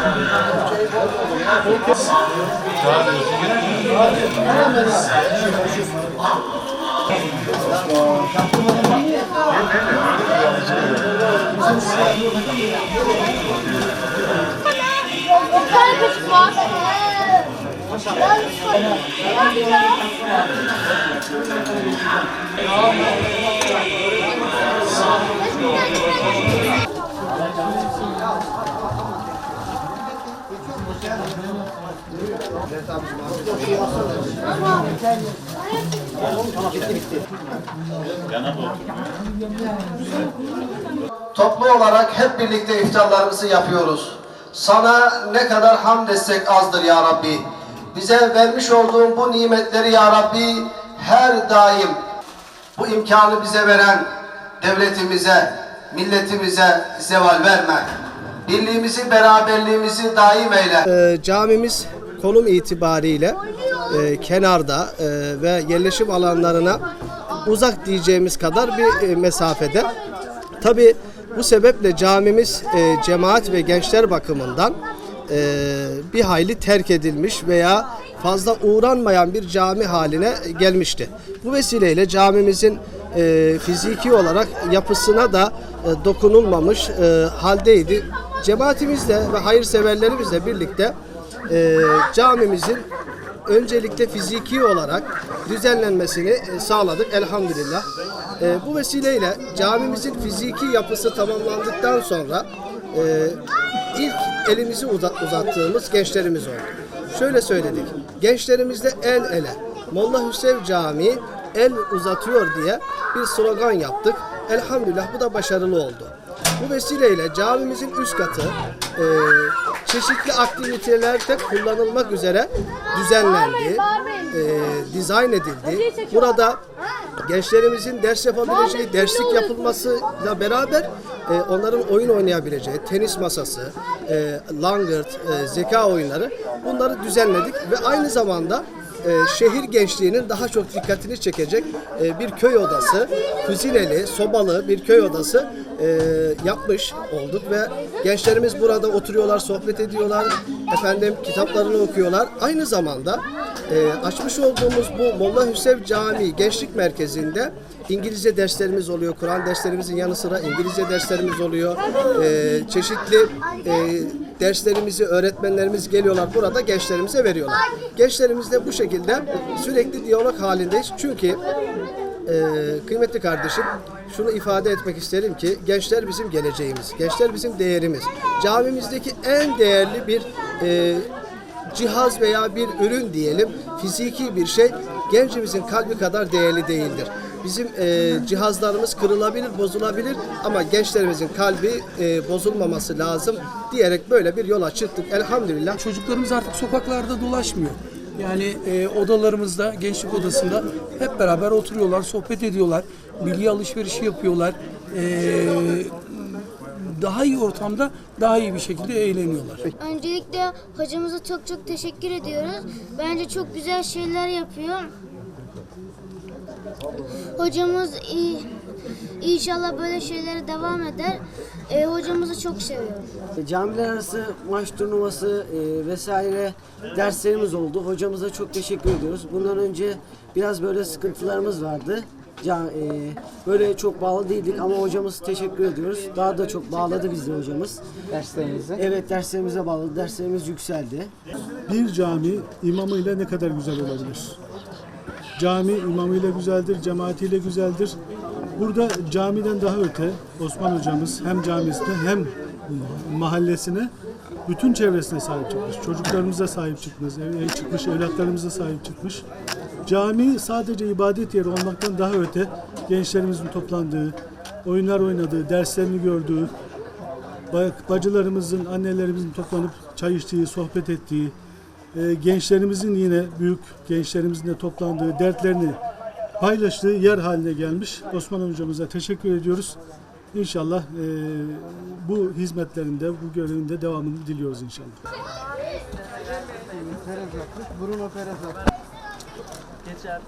Bir tane Toplu olarak hep birlikte iftarlarımızı yapıyoruz. Sana ne kadar hamd etsek azdır ya Rabbi. Bize vermiş olduğun bu nimetleri ya Rabbi her daim bu imkanı bize veren devletimize, milletimize zeval verme. Birliğimizi, beraberliğimizi daim eyle. Ee, camimiz konum itibariyle e, kenarda e, ve yerleşim alanlarına uzak diyeceğimiz kadar bir e, mesafede. Tabi bu sebeple camimiz e, cemaat ve gençler bakımından e, bir hayli terk edilmiş veya fazla uğranmayan bir cami haline gelmişti. Bu vesileyle camimizin e, fiziki olarak yapısına da e, dokunulmamış e, haldeydi. Cemaatimizle ve hayırseverlerimizle birlikte e, camimizin öncelikle fiziki olarak düzenlenmesini e, sağladık elhamdülillah. E, bu vesileyle camimizin fiziki yapısı tamamlandıktan sonra e, ilk elimizi uzat, uzattığımız gençlerimiz oldu. Şöyle söyledik, gençlerimizle el ele, Molla Hüseyin Camii el uzatıyor diye bir slogan yaptık. Elhamdülillah bu da başarılı oldu. Bu vesileyle camimizin üst katı e, çeşitli aktivitelerde kullanılmak üzere düzenlendi, e, dizayn edildi. Burada gençlerimizin ders yapabileceği, derslik yapılmasıyla beraber e, onların oyun oynayabileceği tenis masası, e, langırt, e, zeka oyunları bunları düzenledik ve aynı zamanda e, şehir gençliğinin daha çok dikkatini çekecek e, bir köy odası, kuzineli, sobalı bir köy odası e, yapmış olduk ve gençlerimiz burada oturuyorlar, sohbet ediyorlar, efendim kitaplarını okuyorlar. Aynı zamanda e, açmış olduğumuz bu Molla Hüsev Camii Gençlik Merkezi'nde İngilizce derslerimiz oluyor. Kur'an derslerimizin yanı sıra İngilizce derslerimiz oluyor. E, çeşitli e, derslerimizi öğretmenlerimiz geliyorlar burada gençlerimize veriyorlar. Gençlerimizle bu şekilde sürekli diyalog halindeyiz. Çünkü e, kıymetli kardeşim şunu ifade etmek isterim ki gençler bizim geleceğimiz, gençler bizim değerimiz. Camimizdeki en değerli bir e, cihaz veya bir ürün diyelim, fiziki bir şey gencimizin kalbi kadar değerli değildir. Bizim e, cihazlarımız kırılabilir, bozulabilir ama gençlerimizin kalbi e, bozulmaması lazım diyerek böyle bir yola çıktık. Elhamdülillah. Çocuklarımız artık sokaklarda dolaşmıyor. Yani e, odalarımızda, gençlik odasında hep beraber oturuyorlar, sohbet ediyorlar, bilgi alışverişi yapıyorlar. E, daha iyi ortamda daha iyi bir şekilde eğleniyorlar. Öncelikle hocamıza çok çok teşekkür ediyoruz. Bence çok güzel şeyler yapıyor. Hocamız iyi, inşallah böyle şeylere devam eder. E, hocamızı çok seviyorum. Camiler arası maç turnuvası e, vesaire derslerimiz oldu. Hocamıza çok teşekkür ediyoruz. Bundan önce biraz böyle sıkıntılarımız vardı. Ca- e, böyle çok bağlı değildik ama hocamız teşekkür ediyoruz. Daha da çok bağladı bizi hocamız. derslerinizi. Evet derslerimize bağladı. Derslerimiz yükseldi. bir cami imamıyla ne kadar güzel olabilir? Cami imamıyla güzeldir, cemaatiyle güzeldir. Burada camiden daha öte Osman hocamız hem camisine hem mahallesine bütün çevresine sahip çıkmış. Çocuklarımıza sahip çıkmış, ev çıkmış, evlatlarımıza sahip çıkmış. Cami sadece ibadet yeri olmaktan daha öte gençlerimizin toplandığı, oyunlar oynadığı, derslerini gördüğü, Ba- bacılarımızın, annelerimizin toplanıp çay içtiği, sohbet ettiği, e, gençlerimizin yine büyük gençlerimizin de toplandığı, dertlerini paylaştığı yer haline gelmiş. Osman hocamıza teşekkür ediyoruz. İnşallah e, bu hizmetlerinde, bu görevinde devamını diliyoruz inşallah. Bruno Geçer.